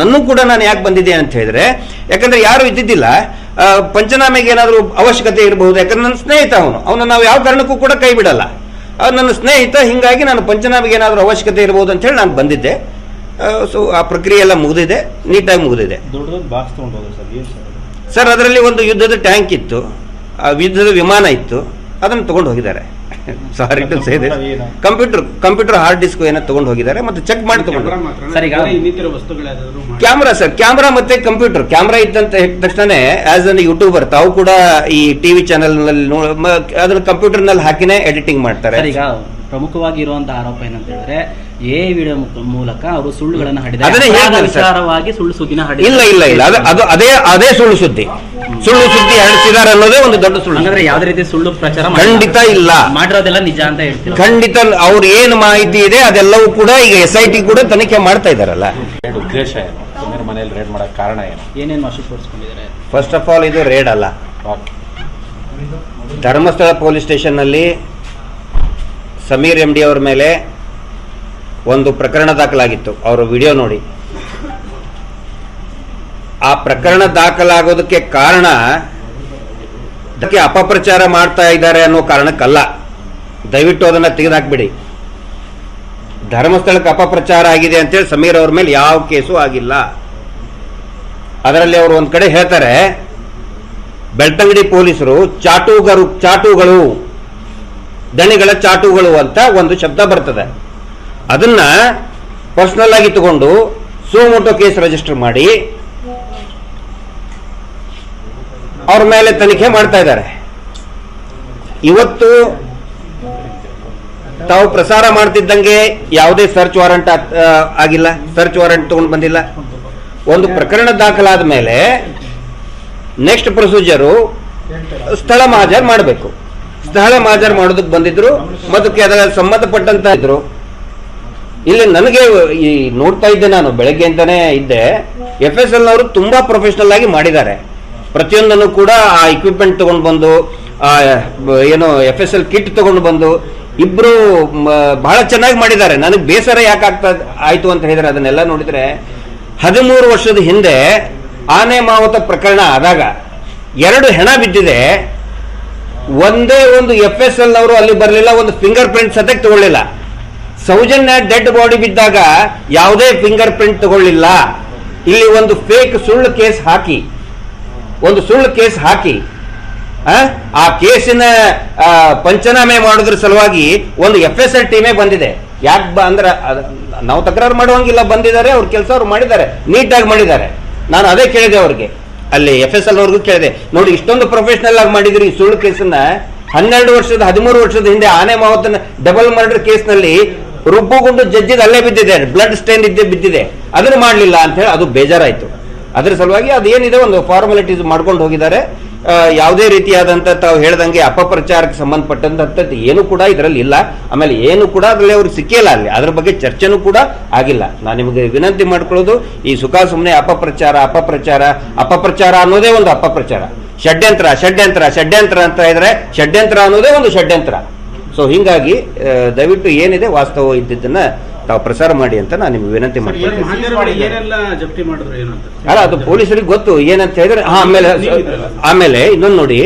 ನನ್ನೂ ಕೂಡ ನಾನು ಯಾಕೆ ಬಂದಿದ್ದೆ ಅಂತ ಹೇಳಿದ್ರೆ ಯಾಕಂದ್ರೆ ಯಾರು ಇದ್ದಿದ್ದಿಲ್ಲ. ಪಂಚನಾಮೆಗೆ ಏನಾದರೂ ಅವಶ್ಯಕತೆ ಇರಬಹುದು ಯಾಕಂದ್ರೆ ನನ್ನ ಸ್ನೇಹಿತ ಅವನು. ಅವನು ನಾವು ಯಾವ ಕಾರಣಕ್ಕೂ ಕೂಡ ಕೈ ಬಿಡಲ್ಲ. ಅವ್ನು ನನ್ನ ಸ್ನೇಹಿತ ಹಿಂಗಾಗಿ ನಾನು ಪಂಚನಾಮೆಗೆ ಏನಾದರೂ ಅವಶ್ಯಕತೆ ಇರಬಹುದು ಅಂತ ಹೇಳಿ ನಾನು ಬಂದಿದ್ದೆ. ಸೊ ಆ ಪ್ರಕ್ರಿಯೆ ಎಲ್ಲ ಮುಗಿದಿದೆ ನೀಟಾಗಿ ಮುಗಿದಿದೆ. ಸರ್ ಅದರಲ್ಲಿ ಒಂದು ಯುದ್ಧದ ಟ್ಯಾಂಕ್ ಇತ್ತು. ಆ ಯುದ್ಧದ ವಿಮಾನ ಇತ್ತು. ಅದನ್ನು ತಗೊಂಡು ಹೋಗಿದ್ದಾರೆ. ಸಾರಿ ಟು ಸೇ ಏನು? ಕಂಪ್ಯೂಟರ್ ಕಂಪ್ಯೂಟರ್ ಹಾರ್ಡ್ ಡಿಸ್ಕ್ ಏನೋ ತಗೊಂಡು ಹೋಗಿದ್ದಾರೆ ಮತ್ತೆ ಚೆಕ್ ಮಾಡಿ ತಗೊಂಡು. ಸರ್ ಕ್ಯಾಮ್ರಾ ಸರ್ ಕ್ಯಾಮ್ರಾ ಮತ್ತೆ ಕಂಪ್ಯೂಟರ್ ಕ್ಯಾಮ್ರಾ ಇದ್ದಂತ ಹೇಳಿದ ತಕ್ಷಣ ಆಸ್ ಅನ್ ಯೂಟ್ಯೂಬರ್ ತಾವು ಕೂಡ ಈ ಟಿವಿ ಚಾನೆಲ್ನಲ್ಲಿ ಅದನ್ನ ಕಂಪ್ಯೂಟರ್ನಲ್ಲಿ ಹಾಕಿನೇ ಎಡಿಟಿಂಗ್ ಮಾಡ್ತಾರೆ. ಸರ್ ಈಗ ಪ್ರಮುಖವಾಗಿ ಇರುವಂತಹ ಆರೋಪ ಏನಂತ ಹೇಳಿದ್ರೆ ಎ ವಿಡಿಯೋ ಮೂಲಕ ಅವರು ಸುಳ್ಳುಗಳನ್ನು ಹಾಡಿದ್ದಾರೆ. ಸುಳ್ಳು ಸುದ್ದಿನ ಹಡಿದ್ದಾರೆ. ಇಲ್ಲ ಇಲ್ಲ ಇಲ್ಲ. ಅದು ಅದು ಅದೇ ಅದೇ ಸುಳ್ಳು ಸುದ್ದಿ. ಸುಳ್ಳು ಸುದ್ದಿ ಹರಡಿಸಿದ್ದಾರೆ ಅನ್ನೋದೇ ಒಂದು ದೊಡ್ಡ ಸುಳ್ಳು. ಹಂಗಂದ್ರೆ ಯಾವ ರೀತಿ ಸುಳ್ಳು ಪ್ರಚಾರ ಮಾಡಿಲ್ಲ. ಖಂಡಿತ ಇಲ್ಲ. ಮಾಡಿರೋದೆಲ್ಲ ನಿಜ ಅಂತ ಹೇಳ್ತೀರಾ? ಖಂಡಿತ ಅವ್ರ ಏನು ಮಾಹಿತಿ ಇದೆ ಅದೆಲ್ಲವೂ ಕೂಡ ಈಗ ಎಸ್ ಐ ಟಿ ಕೂಡ ತನಿಖೆ ಮಾಡ್ತಾ ಇದ್ದಾರಲ್ಲ ಏನು ಉದ್ದೇಶ ಏನು? ಮನೆಯಲ್ಲಿ ರೇಡ್ ಮಾಡಕ್ ಕಾರಣ ಏನು? ಏನೇನು ವಶಪಡಿಸ್ಕೊಂಡಿದ್ದಾರೆ ಫಸ್ಟ್ ಆಫ್ ಆಲ್ ಇದು ರೇಡ್ ಅಲ್ಲ. ಓಕೆ. ಧರ್ಮಸ್ಥಳ ಪೊಲೀಸ್ ಸ್ಟೇಷನ್ನಲ್ಲಿ ಸಮೀರ್ ಎಂ ಡಿ ಅವರ ಮೇಲೆ ಒಂದು ಪ್ರಕರಣ ದಾಖಲಾಗಿತ್ತು. ಅವರ ವಿಡಿಯೋ ನೋಡಿ. ಆ ಪ್ರಕರಣ ದಾಖಲಾಗೋದಕ್ಕೆ ಕಾರಣ ಅದಕ್ಕೆ ಅಪಪ್ರಚಾರ ಮಾಡ್ತಾ ಇದ್ದಾರೆ ಅನ್ನೋ ಕಾರಣಕ್ಕಲ್ಲ. ದಯವಿಟ್ಟು ಅದನ್ನು ತೆಗೆದುಹಾಕ್ಬಿಡಿ ಧರ್ಮಸ್ಥಳಕ್ಕೆ ಅಪಪ್ರಚಾರ ಆಗಿದೆ ಅಂತೇಳಿ ಸಮೀರ್ ಅವ್ರ ಮೇಲೆ ಯಾವ ಕೇಸು ಆಗಿಲ್ಲ. ಅದರಲ್ಲಿ ಅವರು ಒಂದು ಕಡೆ ಹೇಳ್ತಾರೆ, ಬೆಳ್ತಂಗಡಿ ಪೊಲೀಸರು ಚಾಟುಗರು, ಚಾಟುಗಳು, ದಣಿಗಳ ಚಾಟುಗಳು ಅಂತ ಒಂದು ಶಬ್ದ ಬರ್ತದೆ. ಅದನ್ನ ಪರ್ಸನಲ್ ಆಗಿ ತಗೊಂಡು ಸುಮೋಟೋ ಕೇಸ್ ರಿಜಿಸ್ಟರ್ ಮಾಡಿ ಅವ್ರ ಮೇಲೆ ತನಿಖೆ ಮಾಡ್ತಾ ಇದ್ದಾರೆ. ಇವತ್ತು ತಾವು ಪ್ರಸಾರ ಮಾಡ್ತಿದ್ದಂಗೆ ಯಾವುದೇ ಸರ್ಚ್ ವಾರಂಟ್ ಆಗಿಲ್ಲ ಸರ್ಚ್ ವಾರಂಟ್ ತಗೊಂಡು ಬಂದಿಲ್ಲ. ಒಂದು ಪ್ರಕರಣ ದಾಖಲಾದ ಮೇಲೆ ನೆಕ್ಸ್ಟ್ ಪ್ರೊಸೀಜರು ಸ್ಥಳ ಮಾಜರ್ ಮಾಡಬೇಕು. ಸ್ಥಳ ಮಾಜರ್ ಮಾಡೋದಕ್ಕೆ ಬಂದಿದ್ರು, ಮತ್ತಕ್ಕೆ ಅದರ ಸಂಬಂಧಪಟ್ಟಂತ ಇದ್ರು. ಇಲ್ಲಿ ನನಗೆ ಈ ನೋಡ್ತಾ ಇದ್ದೆ ನಾನು, ಬೆಳಗ್ಗೆ ಅಂತಾನೆ ಇದ್ದೆ. ಎಫ್ ಎಸ್ ಎಲ್ ಅವರು ತುಂಬಾ ಪ್ರೊಫೆಷನಲ್ ಆಗಿ ಮಾಡಿದ್ದಾರೆ. ಪ್ರತಿಯೊಂದನ್ನು ಕೂಡ ಆ ಇಕ್ವಿಪ್ಮೆಂಟ್ ತಗೊಂಡು ಬಂದು, ಆ ಏನು ಎಫ್ ಎಸ್ ಎಲ್ ಕಿಟ್ ತಗೊಂಡು ಬಂದು, ಇಬ್ರು ಬಹಳ ಚೆನ್ನಾಗಿ ಮಾಡಿದ್ದಾರೆ. ನನಗೆ ಬೇಸರ ಯಾಕೆ ಆಗ್ತಾ ಆಯ್ತು ಅಂತ ಹೇಳಿದ್ರೆ ಅದನ್ನೆಲ್ಲ ನೋಡಿದ್ರೆ, ಹದಿಮೂರು ವರ್ಷದ ಹಿಂದೆ ಆನೆ ಮಾವತ ಪ್ರಕರಣ ಆದಾಗ ಎರಡು ಹೆಣ ಬಿದ್ದಿದೆ. ಒಂದೇ ಒಂದು ಎಫ್ ಎಸ್ ಎಲ್ ಅವರು ಅಲ್ಲಿ ಬರಲಿಲ್ಲ, ಒಂದು ಫಿಂಗರ್ ಪ್ರಿಂಟ್ ಸದ್ಯಕ್ಕೆ ತಗೊಳ್ಳಿಲ್ಲ. ಸೌಜನ್ಯ ಡೆಡ್ ಬಾಡಿ ಬಿದ್ದಾಗ ಯಾವುದೇ ಫಿಂಗರ್ ಪ್ರಿಂಟ್ ತಗೊಳ್ಳಿಲ್ಲ. ಇಲ್ಲಿ ಒಂದು ಫೇಕ್ ಸುಳ್ಳು ಕೇಸ್ ಹಾಕಿ. ಒಂದು ಸುಳ್ಳು ಕೇಸ್ ಹಾಕಿ ಆ, ಕೇಸಿನ ಪಂಚನಾಮೆ ಮಾಡೋದ್ರ ಸಲುವಾಗಿ ಒಂದು ಎಫ್ ಎಸ್ ಎಲ್ ಟೀಮೇ ಬಂದಿದೆ. ಯಾಕೆ ಬ ಅಂದ್ರೆ ಅದ್- ನಾವು ತಕರಾರು ಮಾಡುವಂಗಿಲ್ಲ ಬಂದಿದ್ದಾರೆ ಅವ್ರ ಕೆಲಸ ಅವ್ರು ಮಾಡಿದ್ದಾರೆ ನೀಟಾಗಿ ಮಾಡಿದ್ದಾರೆ. ನಾನು ಅದೇ ಕೇಳಿದೆ ಅವ್ರಿಗೆ. ಅಲ್ಲಿ ಎಫ್ ಎಸ್ ಎಲ್ ಅವ್ರಿಗೂ ಕೇಳಿದೆ ನೋಡಿ ಇಷ್ಟೊಂದು ಪ್ರೊಫೆಷನಲ್ ಆಗಿ ಮಾಡಿದ್ರಿ ಈ ಸುಳ್ಳು ಕೇಸನ್ನ ಹನ್ನೆರಡು ವರ್ಷದ ಹದಿಮೂರು ವರ್ಷದ ಹಿಂದೆ ಆನೆ ಮಾವತನ ಡಬಲ್ ಮರ್ಡರ್ ಕೇಸ್ನಲ್ಲಿ ರುಬ್ಬುಗುಂಡು ಜಜ್ಜಿದ ಅಲ್ಲೇ ಬಿದ್ದಿದೆ ಬ್ಲಡ್ ಸ್ಟೇನ್ ಇದ್ದೇ ಬಿದ್ದಿದೆ. ಅದನ್ನು ಮಾಡಲಿಲ್ಲ ಅಂತ ಹೇಳಿ ಅದು ಬೇಜಾರಾಯ್ತು. ಅದ್ರ ಸಲುವಾಗಿ ಅದೇನಿದೆ ಒಂದು ಫಾರ್ಮಾಲಿಟೀಸ್ ಮಾಡ್ಕೊಂಡು ಹೋಗಿದ್ದಾರೆ. ಯಾವುದೇ ರೀತಿಯಾದಂಥ ತಾವು ಹೇಳ್ದಂಗೆ ಅಪಪ್ರಚಾರಕ್ಕೆ ಸಂಬಂಧಪಟ್ಟಂತದ್ದು ಏನು ಕೂಡ ಇದರಲ್ಲಿ ಇಲ್ಲ. ಆಮೇಲೆ ಏನು ಕೂಡ ಅದರಲ್ಲಿ ಅವ್ರಿಗೆ ಸಿಕ್ಕಿಲ್ಲ ಅಲ್ಲಿ. ಅದ್ರ ಬಗ್ಗೆ ಚರ್ಚೆನೂ ಕೂಡ ಆಗಿಲ್ಲ. ನಾನು ನಿಮಗೆ ವಿನಂತಿ ಮಾಡ್ಕೊಳ್ಳೋದು, ಈ ಸುಖ ಸುಮ್ಮನೆ ಅಪಪ್ರಚಾರ ಅಪಪ್ರಚಾರ ಅಪಪ್ರಚಾರ ಅನ್ನೋದೇ ಒಂದು ಅಪಪ್ರಚಾರ. ಷಡ್ಯಂತ್ರ ಷಡ್ಯಂತ್ರ ಷಡ್ಯಂತ್ರ ಅಂತ ಇದ್ರೆ ಷಡ್ಯಂತ್ರ ಅನ್ನೋದೇ ಒಂದು ಷಡ್ಯಂತ್ರ. ಸೊ ಹಿಂಗಾಗಿ ದಯವಿಟ್ಟು ಏನಿದೆ ವಾಸ್ತವ ಇದ್ದಿದ್ದನ್ನ ತಾವು ಪ್ರಸಾರ ಮಾಡಿ ಅಂತ ನಾನು ನಿಮ್ಗೆ ವಿನಂತಿ ಮಾಡ್ತೀನಿ ಮಾಧ್ಯಮಗಳು ಏನೆಲ್ಲ ಜಪ್ತಿ ಮಾಡಿದ್ರು ಏನು ಅಂತ? ಅಲ್ಲ ಅದು ಪೊಲೀಸರಿಗೆ ಗೊತ್ತು. ಏನಂತ ಹೇಳಿದ್ರೆ ಆಮೇಲೆ ಆಮೇಲೆ ಇನ್ನೊಂದು ನೋಡಿ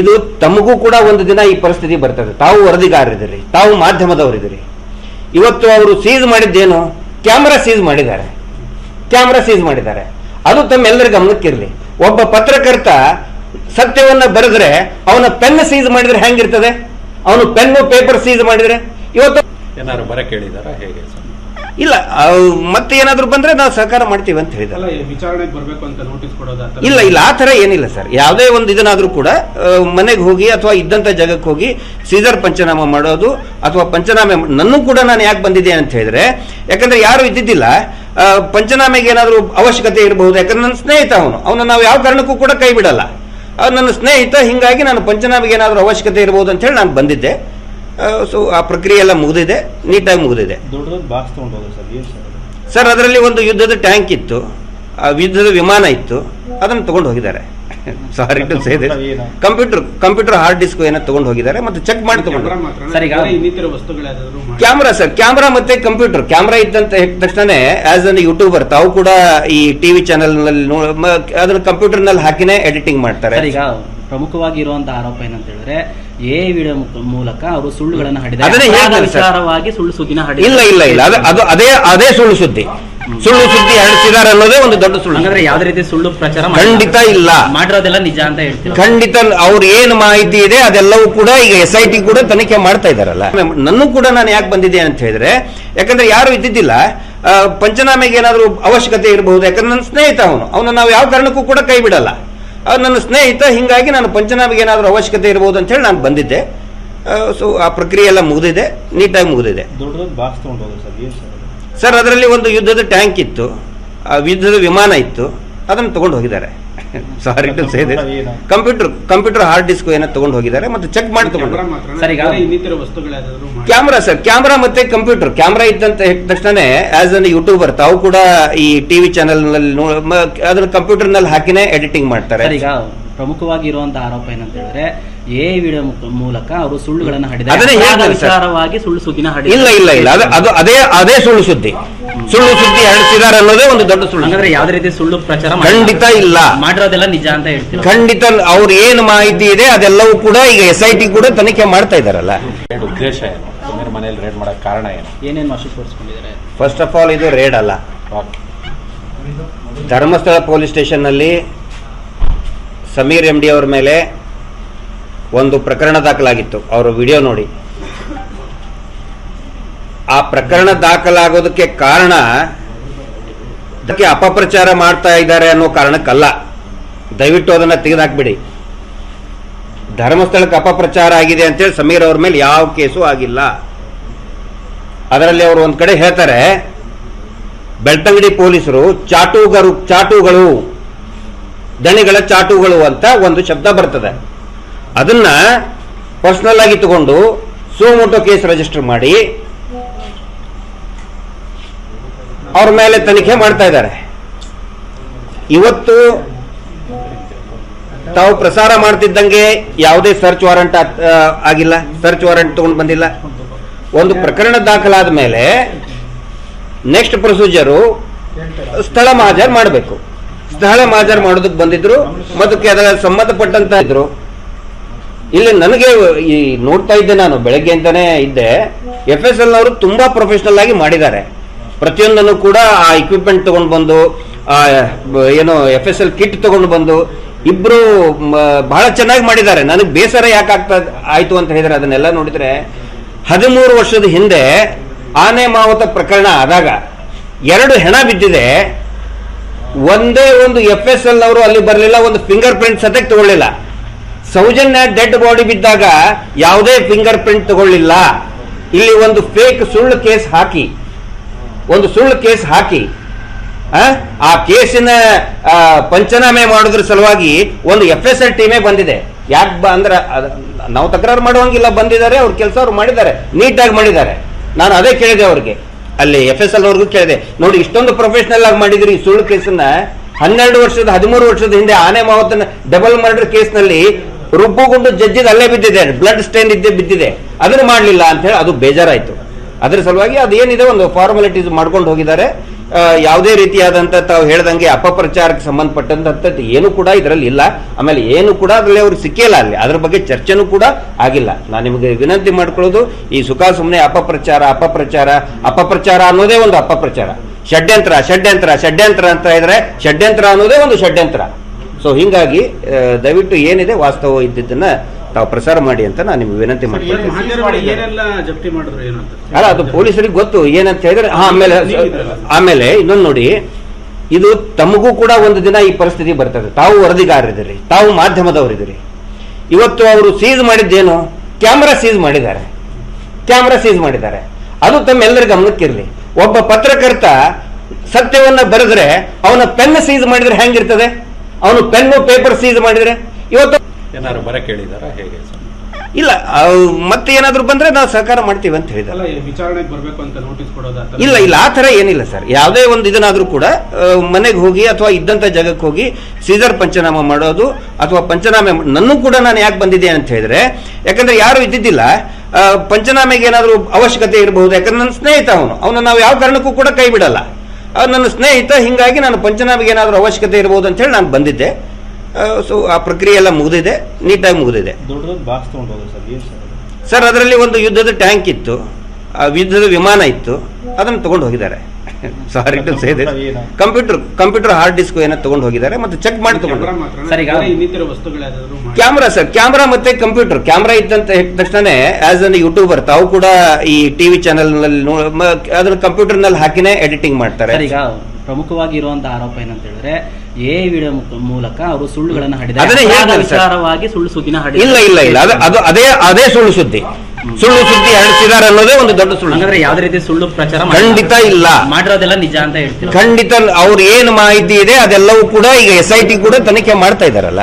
ಇದು ತಮಗೂ ಕೂಡ ಒಂದು ದಿನ ಈ ಪರಿಸ್ಥಿತಿ ಬರ್ತದೆ. ತಾವು ವರದಿಗಾರರಿದ್ದೀರಿ ತಾವು ಮಾಧ್ಯಮದವರಿದ್ದೀರಿ. ಇವತ್ತು ಅವರು ಸೀಸ್ ಮಾಡಿದ್ದೇನು? ಕ್ಯಾಮ್ರಾ ಸೀಸ್ ಮಾಡಿದ್ದಾರೆ. ಕ್ಯಾಮ್ರಾ ಸೀಸ್ ಮಾಡಿದ್ದಾರೆ. ಅದು ತಮ್ಮೆಲ್ಲರ ಗಮನಕ್ಕಿರಲಿ. ಒಬ್ಬ ಪತ್ರಕರ್ತ ಸತ್ಯವನ್ನ ಬರೆದ್ರೆ ಅವನ ಪೆನ್ ಸೀಸ್ ಮಾಡಿದ್ರೆ ಹೆಂಗಿರ್ತದೆ? ಅವನು ಪೆನ್ನು ಪೇಪರ್ ಸೀಸ್ ಮಾಡಿದ್ರೆ? ಇವತ್ತು ಏನಾದ್ರು ಬರ ಕೇಳಿದಾರ? ಹೇಗೆ ಸರ್? ಇಲ್ಲ ಮತ್ತೆ ಏನಾದ್ರು ಬಂದ್ರೆ ನಾವು ಸಹಕಾರ ಮಾಡ್ತೀವಿ ಅಂತ ಹೇಳಿದ್ದಾರೆ ಅಲ್ಲ ವಿಚಾರಣೆಗೆ ಬರ್ಬೇಕು ಅಂತ ನೋಟಿಸ್ ಕೊಡೋದು ಆ ಇಲ್ಲ ಇಲ್ಲ ಆ ಥರ ಏನಿಲ್ಲ ಸರ್. ಯಾವುದೇ ಒಂದು ಇದನ್ನಾದ್ರೂ ಕೂಡ ಮನೆಗೆ ಹೋಗಿ ಅಥವಾ ಇದ್ದಂಥ ಜಾಗಕ್ಕೆ ಹೋಗಿ ಸೀಸರ್ ಪಂಚನಾಮ ಮಾಡೋದು ಅಥವಾ ಪಂಚನಾಮೆ ನನ್ನೂ ಕೂಡ ನಾನು ಯಾಕೆ ಬಂದಿದ್ದೆ ಅಂತ ಹೇಳಿದ್ರೆ ಯಾಕಂದ್ರೆ ಯಾರು ಇದ್ದಿದ್ದಿಲ್ಲ. ಪಂಚನಾಮೆಗೆ ಏನಾದರೂ ಅವಶ್ಯಕತೆ ಇರಬಹುದು. ಯಾಕಂದ್ರೆ ನನ್ನ ಸ್ನೇಹಿತ ಅವನು. ಅವನು ನಾವು ಯಾವ ಕಾರಣಕ್ಕೂ ಕೂಡ ಕೈ ಬಿಡಲ್ಲ. ಅವ್ನು ನನ್ನ ಸ್ನೇಹಿತ ಹಿಂಗಾಗಿ ನಾನು ಪಂಚನಾಮೆಗೆ ಏನಾದರೂ ಅವಶ್ಯಕತೆ ಇರಬಹುದು ಅಂತ ಹೇಳಿ ನಾನು ಬಂದಿದ್ದೆ. ಸೊ ಆ ಪ್ರಕ್ರಿಯೆ ಎಲ್ಲ ಮುಗಿದಿದೆ ನೀಟಾಗಿ ಮುಗಿದಿದೆ. ದೊಡ್ಡ ದೊಡ್ಡ ಬಾಕ್ಸ್ ತೊಗೊಂಡು ಹೋಗೋದು ಸರ್? ಅದರಲ್ಲಿ ಒಂದು ಯುದ್ಧದ ಟ್ಯಾಂಕ್ ಇತ್ತು ಆ ಯುದ್ಧದ ವಿಮಾನ ಇತ್ತು ಅದನ್ನು ತಗೊಂಡು ಹೋಗಿದ್ದಾರೆ. Sorry to say this computer computer hard disk ಏನೋ ತಗೊಂಡು ಹೋಗಿದ್ದಾರೆ ಮತ್ತೆ ಚೆಕ್ ಮಾಡಿ ತಗೊಂಡು camera sir, camera sir camera ಮತ್ತೆ ಕಂಪ್ಯೂಟರ್ ಕ್ಯಾಮ್ರಾ ಇದ್ದಂತ ಹೇಳಿದ ತಕ್ಷಣ ಆಸ್ ಅನ್ ಯೂಟ್ಯೂಬರ್ ತಾವು ಕೂಡ ಈ ಟಿವಿ ಚಾನೆಲ್ನಲ್ಲಿ ಅದನ್ನ ಕಂಪ್ಯೂಟರ್ನಲ್ಲಿ ಹಾಕಿನೇ ಎಡಿಟಿಂಗ್ ಮಾಡ್ತಾರೆ. ಸರ್ ಈಗ ಪ್ರಮುಖವಾಗಿ ಇರುವಂತಹ ಆರೋಪ ಏನಂತ ಹೇಳಿದ್ರೆ ಎ ವಿಡಿಯೋ ಮೂಲಕ ಅವರು ಸುಳ್ಳುಗಳನ್ನ ಸರ್. ವಿಚಾರವಾಗಿ ಸುಳ್ಳು ಸುದ್ದಿನ ಇಲ್ಲ ಇಲ್ಲ ಇಲ್ಲ. ಅದು ಅದು ಅದೇ ಸುಳ್ಳು ಸುದ್ದಿ. ಸುಳ್ಳು ಸುದ್ದಿ ಹರಡಿಸಿದ್ದಾರೆ ಅನ್ನೋದೇ ಒಂದು ದೊಡ್ಡ ಸುಳ್ಳು. ಅಂದ್ರೆ ಯಾವ ರೀತಿ ಸುಳ್ಳು ಪ್ರಚಾರ. ಖಂಡಿತ ಇಲ್ಲ. ಮಾಡಿರೋದೆಲ್ಲ ನಿಜ ಅಂತ ಹೇಳ್ತೀವಿ ಖಂಡಿತ ಅವ್ರ ಏನ್ ಮಾಹಿತಿ ಇದೆ ಅದೆಲ್ಲವೂ ಕೂಡ ಈಗ ಎಸ್ ಐ ಟಿ ಕೂಡ ತನಿಖೆ ಮಾಡ್ತಾ ಇದಾರಲ್ಲ. ನನ್ನೂ ಕೂಡ ನಾನು ಯಾಕೆ ಬಂದಿದ್ದೆ ಅಂತ ಹೇಳಿದ್ರೆ ಯಾಕಂದ್ರೆ ಯಾರು ಇದ್ದಿದ್ದಿಲ್ಲ ಪಂಚನಾಮೆಗೆ ಏನಾದರೂ ಅವಶ್ಯಕತೆ ಇರಬಹುದು ಯಾಕಂದ್ರೆ ನನ್ನ ಸ್ನೇಹಿತ ಅವನು. ಅವನ ನಾವು ಯಾವ ಕಾರಣಕ್ಕೂ ಕೂಡ ಕೈ ಬಿಡಲ್ಲ. ಅವ್ನು ನನ್ನ ಸ್ನೇಹಿತ ಹಿಂಗಾಗಿ ನಾನು ಪಂಚನಾಮಿಗೆ ಏನಾದರೂ ಅವಶ್ಯಕತೆ ಇರ್ಬೋದು ಅಂತ ಹೇಳಿ ನಾನು ಬಂದಿದ್ದೆ. ಸೊ ಆ ಪ್ರಕ್ರಿಯೆ ಎಲ್ಲ ಮುಗಿದಿದೆ ನೀಟಾಗಿ ಮುಗಿದಿದೆ. ಸರ್ ಅದರಲ್ಲಿ ಒಂದು ಯುದ್ಧದ ಟ್ಯಾಂಕ್ ಇತ್ತು ಆ ಯುದ್ಧದ ವಿಮಾನ ಇತ್ತು ಅದನ್ನು ತಗೊಂಡು ಹೋಗಿದ್ದಾರೆ. Sorry to say this computer computer hard disk ಏನೋ ತಗೊಂಡು ಹೋಗಿದ್ದಾರೆ ಮತ್ತೆ ಚೆಕ್ ಮಾಡಿ ತಗೊಂಡು. ಕ್ಯಾಮ್ರಾ ಸರ್, ಈಗ- ಇನ್ನಿತರ ಕ್ಯಾಮ್ರಾ ಸರ್ ಕ್ಯಾಮ್ರಾ ಮತ್ತೆ ಕಂಪ್ಯೂಟರ್. ಕ್ಯಾಮ್ರಾ ಇದ್ದಂತ ಹೇಳಿದ ತಕ್ಷಣನೇ ಆಸ್ ಅನ್ ಯೂಟ್ಯೂಬರ್ ತಾವು ಕೂಡ ಈ ಟಿವಿ ಚಾನೆಲ್ನಲ್ಲಿ ಅದ್ರ ಅದನ್ನ ಕಂಪ್ಯೂಟರ್ನಲ್ಲಿ ಹಾಕಿನೇ ಎಡಿಟಿಂಗ್ ಮಾಡ್ತಾರೆ. ಸರ್ ಈಗ ಪ್ರಮುಖವಾಗಿ ಇರುವಂತಹ ಆರೋಪ ಏನಂತ ಹೇಳಿದ್ರೆ ಎ ವಿಡಿಯೋ ಮೂಲಕ ಅವರು ಸುಳ್ಳುಗಳನ್ನು ಹಾಡಿದ್ದಾರೆ ವಿಚಾರವಾಗಿ ಸುಳ್ಳು ಸುದ್ದಿನ ಇಲ್ಲ ಇಲ್ಲ ಇಲ್ಲ. ಅದು ಅದು ಅದೇ ಅದೇ ಸುಳ್ಳು ಸುದ್ದಿ. ಸುಳ್ಳು ಸುದ್ದಿ ಹರಡಿಸಿದ್ದಾರೆ ಅನ್ನೋದೇ ಒಂದು ದೊಡ್ಡ ಸುಳ್ಳು. ಅಂದ್ರೆ ಯಾವ್ದೇ ರೀತಿ ಸುಳ್ಳು ಪ್ರಚಾರ. ಖಂಡಿತ ಇಲ್ಲ. ಮಾಡಿರೋದೆಲ್ಲ ನಿಜ ಅಂತ ಹೇಳ್ತೀವಿ ಖಂಡಿತ ಅವ್ರ ಏನು ಮಾಹಿತಿ ಇದೆ ಅದೆಲ್ಲವೂ ಕೂಡ ಈಗ ಎಸ್ ಐ ಟಿ ಕೂಡ ತನಿಖೆ ಮಾಡ್ತಾ ಇದಾರಲ್ಲ. ರೇಡ್ ಉದ್ದೇಶ ಏನು? ಮನೇಲಿ ರೇಡ್ ಮಾಡೋ ಕಾರಣ ಏನು? ಏನೇನು ವಶಪಡಿಸ್ಕೊಂಡಿದ್ದಾರೆ ಫಸ್ಟ್ ಆಫ್ ಆಲ್ ಇದು ರೇಡ್ ಅಲ್ಲ. ಧರ್ಮಸ್ಥಳ ಪೊಲೀಸ್ ಸ್ಟೇಷನ್ನಲ್ಲಿ ಸಮೀರ್ ಎಂ ಡಿ ಅವ್ರ ಮೇಲೆ ಒಂದು ಪ್ರಕರಣ ದಾಖಲಾಗಿತ್ತು. ಅವರು ವಿಡಿಯೋ ನೋಡಿ. ಆ ಪ್ರಕರಣ ದಾಖಲಾಗೋದಕ್ಕೆ ಕಾರಣ ಅದಕ್ಕೆ ಅಪಪ್ರಚಾರ ಮಾಡ್ತಾ ಇದ್ದಾರೆ ಅನ್ನೋ ಕಾರಣಕ್ಕಲ್ಲ. ದಯವಿಟ್ಟು ಅದನ್ನ ತೆಗೆದುಹಾಕ್ಬಿಡಿ ಧರ್ಮಸ್ಥಳಕ್ಕೆ ಅಪಪ್ರಚಾರ ಆಗಿದೆ ಅಂತೇಳಿ ಸಮೀರ್ ಅವ್ರ ಮೇಲೆ ಯಾವ ಕೇಸು ಆಗಿಲ್ಲ. ಅದರಲ್ಲಿ ಅವರು ಒಂದ್ ಕಡೆ ಹೇಳ್ತಾರೆ, ಬೆಳ್ತಂಗಡಿ ಪೊಲೀಸರು ಚಾಟುಗರು, ಚಾಟುಗಳು, ದಣಿಗಳ ಚಾಟುಗಳು ಅಂತ ಒಂದು ಶಬ್ದ ಬರ್ತದೆ. ಅದನ್ನ ಪರ್ಸನಲ್ ಆಗಿ ತಗೊಂಡು ಸೋಮೋಟೋ ಕೇಸ್ ರಿಜಿಸ್ಟರ್ ಮಾಡಿ ಅವ್ರ ಮೇಲೆ ತನಿಖೆ ಮಾಡ್ತಾ ಇದ್ದಾರೆ. ಇವತ್ತು ತಾವು ಪ್ರಸಾರ ಮಾಡ್ತಿದ್ದಂಗೆ ಯಾವುದೇ ಸರ್ಚ್ ವಾರಂಟ್ ಆಗಿಲ್ಲ ಸರ್ಚ್ ವಾರಂಟ್ ತಗೊಂಡು ಬಂದಿಲ್ಲ. ಒಂದು ಪ್ರಕರಣ ದಾಖಲಾದ ಮೇಲೆ ನೆಕ್ಸ್ಟ್ ಪ್ರೊಸೀಜರು ಸ್ಥಳ ಮಾಜರ್ ಮಾಡಬೇಕು. ಸ್ಥಳ ಮಾಜರ್ ಮಾಡೋದಕ್ಕೆ ಬಂದಿದ್ರು ಅದಕ್ಕೆ ಅದರ ಸಂಬಂಧಪಟ್ಟಂತ ಇದ್ರು. ಇಲ್ಲಿ ನನಗೆ ಈ ನೋಡ್ತಾ ಇದ್ದೆ ನಾನು, ಬೆಳಗ್ಗೆ ಅಂತಾನೆ ಇದ್ದೆ. ಎಫ್ ಎಸ್ ಎಲ್ ಅವರು ತುಂಬಾ ಪ್ರೊಫೆಷನಲ್ ಆಗಿ ಮಾಡಿದ್ದಾರೆ. ಪ್ರತಿಯೊಂದನ್ನು ಕೂಡ ಆ ಇಕ್ವಿಪ್ಮೆಂಟ್ ತಗೊಂಡು ಬಂದು ಏನು ಎಫ್ ಎಸ್ ಎಲ್ ಕಿಟ್ ತಗೊಂಡು ಬಂದು, ಇಬ್ರು ಬಹಳ ಚೆನ್ನಾಗಿ ಮಾಡಿದ್ದಾರೆ. ನನಗೆ ಬೇಸರ ಯಾಕೆ ಆಗ್ತಾ ಆಯ್ತು ಅಂತ ಹೇಳಿದ್ರೆ ಅದನ್ನೆಲ್ಲ ನೋಡಿದ್ರೆ, ಹದಿಮೂರು ವರ್ಷದ ಹಿಂದೆ ಆನೆ ಮಾವತ ಪ್ರಕರಣ ಆದಾಗ ಎರಡು ಹೆಣ ಬಿದ್ದಿದೆ. ಒಂದೇ ಒಂದು ಎಫ್ ಎಸ್ ಎಲ್ ಅವರು ಅಲ್ಲಿ ಬರಲಿಲ್ಲ, ಒಂದು ಫಿಂಗರ್ ಪ್ರಿಂಟ್ ಸತಕ್ ತಗೊಳ್ಳಿಲ್ಲ. ಸೌಜನ್ಯ ಡೆಡ್ ಬಾಡಿ ಬಿದ್ದಾಗ ಯಾವುದೇ ಫಿಂಗರ್ ಪ್ರಿಂಟ್ ತಗೊಳ್ಳಿಲ್ಲ. ಇಲ್ಲಿ ಒಂದು ಫೇಕ್ ಸುಳ್ಳು ಕೇಸ್ ಹಾಕಿ ಒಂದು ಸುಳ್ಳು ಕೇಸ್ ಹಾಕಿ ಆ, ಕೇಸಿನ ಪಂಚನಾಮೆ ಮಾಡೋದ್ರ ಸಲುವಾಗಿ ಒಂದು ಎಫ್ ಎಸ್ ಎಲ್ ಟೀಮೇ ಬಂದಿದೆ. ಯಾಕೆ ಬ ಅಂದ್ರೆ ಅದ್- ನಾವು ತಕರಾರು ಮಾಡುವಂಗಿಲ್ಲ ಬಂದಿದ್ದಾರೆ ಅವ್ರ ಕೆಲಸ ಅವ್ರು ಮಾಡಿದ್ದಾರೆ ನೀಟಾಗಿ ಮಾಡಿದ್ದಾರೆ. ನಾನು ಅದೇ ಕೇಳಿದೆ ಅವ್ರಿಗೆ. ಅಲ್ಲಿ ಎಫ್ ಎಸ್ ಎಲ್ ಅವ್ರಿಗೂ ಕೇಳಿದೆ ನೋಡಿ ಇಷ್ಟೊಂದು ಪ್ರೊಫೆಷನಲ್ ಆಗಿ ಮಾಡಿದ್ರಿ ಈ ಸುಳ್ಳು ಕೇಸನ್ನ ಹನ್ನೆರಡು ವರ್ಷದ ಹದಿಮೂರು ವರ್ಷದ ಹಿಂದೆ ಆನೆ ಮಾವತನ ಡಬಲ್ ಮರ್ಡರ್ ಕೇಸ್ನಲ್ಲಿ ರುಬ್ಬುಗುಂಡು ಜಜ್ಜಿದ ಅಲ್ಲೇ ಬಿದ್ದಿದೆ ಬ್ಲಡ್ ಸ್ಟೇನ್ ಇದ್ದೇ ಬಿದ್ದಿದೆ. ಅದನ್ನು ಮಾಡಲಿಲ್ಲ ಅಂತ ಹೇಳಿ ಅದು ಬೇಜಾರಾಯ್ತು. ಅದರ ಸಲುವಾಗಿ ಅದೇನಿದೆ ಒಂದು ಫಾರ್ಮಾಲಿಟೀಸ್ ಮಾಡ್ಕೊಂಡು ಹೋಗಿದ್ದಾರೆ. ಯಾವುದೇ ರೀತಿಯಾದಂತ ತಾವು ಹೇಳ್ದಂಗೆ ಅಪಪ್ರಚಾರಕ್ಕೆ ಸಂಬಂಧಪಟ್ಟಂತದ್ದು ಏನು ಕೂಡ ಇದರಲ್ಲಿ ಇಲ್ಲ. ಆಮೇಲೆ ಏನು ಕೂಡ ಅದರಲ್ಲಿ ಅವ್ರಿಗೆ ಸಿಕ್ಕಿಲ್ಲ ಅಲ್ಲಿ. ಅದ್ರ ಬಗ್ಗೆ ಚರ್ಚೆನೂ ಕೂಡ ಆಗಿಲ್ಲ. ನಾನು ನಿಮಗೆ ವಿನಂತಿ ಮಾಡ್ಕೊಳ್ಳೋದು, ಈ ಸುಖ ಸುಮ್ಮನೆ ಅಪಪ್ರಚಾರ ಅಪಪ್ರಚಾರ ಅಪಪ್ರಚಾರ ಅನ್ನೋದೇ ಒಂದು ಅಪಪ್ರಚಾರ. ಷಡ್ಯಂತ್ರ ಷಡ್ಯಂತ್ರ ಷಡ್ಯಂತ್ರ ಅಂತ ಇದ್ರೆ ಷಡ್ಯಂತ್ರ ಅನ್ನೋದೇ ಒಂದು ಷಡ್ಯಂತ್ರ. ಸೊ ಹಿಂಗಾಗಿ ದಯವಿಟ್ಟು ಏನಿದೆ ವಾಸ್ತವ ಇದ್ದಿದ್ದನ್ನ ತಾವು ಪ್ರಸಾರ ಮಾಡಿ ಅಂತ ನಾನು ನಿಮ್ಗೆ ವಿನಂತಿ ಮಾಡ್ತೀನಿ ಏನ್ ಜಪ್ತಿ ಮಾಡಿದ್ರು ಏನು ಅಂತ? ಅಲ್ಲ ಅದು ಪೊಲೀಸರಿಗೆ ಗೊತ್ತು. ಏನಂತ ಹೇಳಿದ್ರೆ ಆಮೇಲೆ ಆಮೇಲೆ ಇನ್ನೊಂದು ನೋಡಿ ಇದು ತಮಗೂ ಕೂಡ ಒಂದು ದಿನ ಈ ಪರಿಸ್ಥಿತಿ ಬರ್ತದೆ. ತಾವು ವರದಿಗಾರರಿದ್ದೀರಿ ತಾವು ಮಾಧ್ಯಮದವರಿದ್ದೀರಿ. ಇವತ್ತು ಅವರು ಸೀಸ್ ಮಾಡಿದ್ದೇನು? ಕ್ಯಾಮ್ರಾ ಸೀಸ್ ಮಾಡಿದ್ದಾರೆ. ಕ್ಯಾಮ್ರಾ ಸೀಸ್ ಮಾಡಿದ್ದಾರೆ. ಅದು ತಮ್ಮೆಲ್ಲರ ಗಮನಕ್ಕಿರಲಿ. ಒಬ್ಬ ಪತ್ರಕರ್ತ ಸತ್ಯವನ್ನ ಬರೆದ್ರೆ ಅವನ ಪೆನ್ ಸೀಸ್ ಮಾಡಿದ್ರೆ ಹೆಂಗಿರ್ತದೆ? ಅವನು ಪೆನ್ನು ಪೇಪರ್ ಸೀಸ್ ಮಾಡಿದ್ರೆ? ಇವತ್ತು ಏನಾದ್ರು ಬರ ಕೇಳಿದಾರ? ಹೇಗೆ ಇಲ್ಲ ಮತ್ತೆ ಏನಾದರೂ ಬಂದ್ರೆ ನಾವು ಸಹಕಾರ ಮಾಡ್ತೀವಿ ಅಂತ ಹೇಳಿದ ಅಲ್ಲ ವಿಚಾರಣೆಗೆ ಬರಬೇಕು ಅಂತ ನೋಟಿಸ್ ಕೊಡೋದು ಇಲ್ಲ ಇಲ್ಲ ಆ ಥರ ಏನಿಲ್ಲ ಸರ್. ಯಾವುದೇ ಒಂದು ಇದನ್ನಾದರೂ ಕೂಡ ಮನೆಗೆ ಹೋಗಿ ಅಥವಾ ಇದ್ದಂಥ ಜಾಗಕ್ಕೆ ಹೋಗಿ ಸೀಸರ್ ಪಂಚನಾಮ ಮಾಡೋದು ಅಥವಾ ಪಂಚನಾಮೆ ನನ್ನೂ ಕೂಡ ನಾನು ಯಾಕೆ ಬಂದಿದ್ದೆ ಅಂತ ಹೇಳಿದ್ರೆ ಯಾಕಂದ್ರೆ ಯಾರು ಇದ್ದಿದ್ದಿಲ್ಲ. ಪಂಚನಾಮೆಗೆ ಏನಾದರೂ ಅವಶ್ಯಕತೆ ಇರಬಹುದು ಯಾಕಂದ್ರೆ ನನ್ನ ಸ್ನೇಹಿತ ಅವನು. ಅವನು ನಾವು ಯಾವ ಕಾರಣಕ್ಕೂ ಕೂಡ ಕೈ ಬಿಡಲ್ಲ. ಅವ್ನು ನನ್ನ ಸ್ನೇಹಿತ ಹಿಂಗಾಗಿ ನಾನು ಪಂಚನಾಮೆಗೆ ಏನಾದರೂ ಅವಶ್ಯಕತೆ ಇರಬಹುದು ಅಂತ ಹೇಳಿ ನಾನು ಬಂದಿದ್ದೆ. ಸೊ ಆ ಪ್ರಕ್ರಿಯೆ ಎಲ್ಲ ಮುಗಿದಿದೆ ನೀಟಾಗಿ ಮುಗಿದಿದೆ? ಸರ್ ಅದರಲ್ಲಿ ಒಂದು ಯುದ್ಧದ ಟ್ಯಾಂಕ್ ಇತ್ತು ಆ ಯುದ್ಧದ ವಿಮಾನ ಇತ್ತು ಅದನ್ನು ತಗೊಂಡು ಹೋಗಿದ್ದಾರೆ sorry to say this computer computer hard disk ಏನೋ ತಗೊಂಡು ಹೋಗಿದ್ದಾರೆ ಮತ್ತೆ ಚೆಕ್ ಮಾಡಿ ತಗೊಂಡು. ಸರಿ ಈಗ- ಇನ್ನಿತರ ಕ್ಯಾಮ್ರಾ ಸರ್ ಕ್ಯಾಮ್ರಾ ಮತ್ತೆ ಕಂಪ್ಯೂಟರ್ ಕ್ಯಾಮ್ರಾ ಇದ್ದಂತ ಹೇಳಿದ ತಕ್ಷಣ ಆಸ್ ಅನ್ ಯೂಟ್ಯೂಬರ್ ತಾವು ಕೂಡ ಈ ಟಿವಿ ಚಾನೆಲ್ನಲ್ಲಿ ಅದ್ರ ಅದನ್ನ ಕಂಪ್ಯೂಟರ್ನಲ್ಲಿ ಹಾಕಿನೇ ಎಡಿಟಿಂಗ್ ಮಾಡ್ತಾರೆ. ಈಗ ಪ್ರಮುಖವಾಗಿ ಇರುವಂತಹ ಆರೋಪ ಏನಂತ ಹೇಳಿದ್ರೆ ಎ ವಿಡಿಯೋ ಮೂಲಕ ಅವರು ಸುಳ್ಳುಗಳನ್ನು ಹಾಡಿದ್ದಾರೆ ಸುಳ್ಳು ಸುದ್ದಿನ ಹಡಿದ್ದಾರೆ ಇಲ್ಲ ಇಲ್ಲ ಇಲ್ಲ. ಅದು ಅದು ಅದೇ ಅದೇ ಸುಳ್ಳು ಸುದ್ದಿ. ಸುಳ್ಳು ಸುದ್ದಿ ಹರಡಿಸಿದ್ದಾರೆ ಅನ್ನೋದೇ ಒಂದು ದೊಡ್ಡ ಸುಳ್ಳು. ಅಂದ್ರೆ ಯಾವ್ದೇ ರೀತಿ ಸುಳ್ಳು ಪ್ರಚಾರ. ಖಂಡಿತ ಇಲ್ಲ. ಮಾಡಿರೋದೆಲ್ಲ ನಿಜ ಅಂತ ಹೇಳ್ತೀವಿ ಖಂಡಿತ ಅವ್ರು ಏನು ಮಾಹಿತಿ ಇದೆ ಅದೆಲ್ಲವೂ ಕೂಡ ಈಗ ಎಸ್ ಐ ಟಿ ಕೂಡ ತನಿಖೆ ಮಾಡ್ತಾ ಇದಾರಲ್ಲ.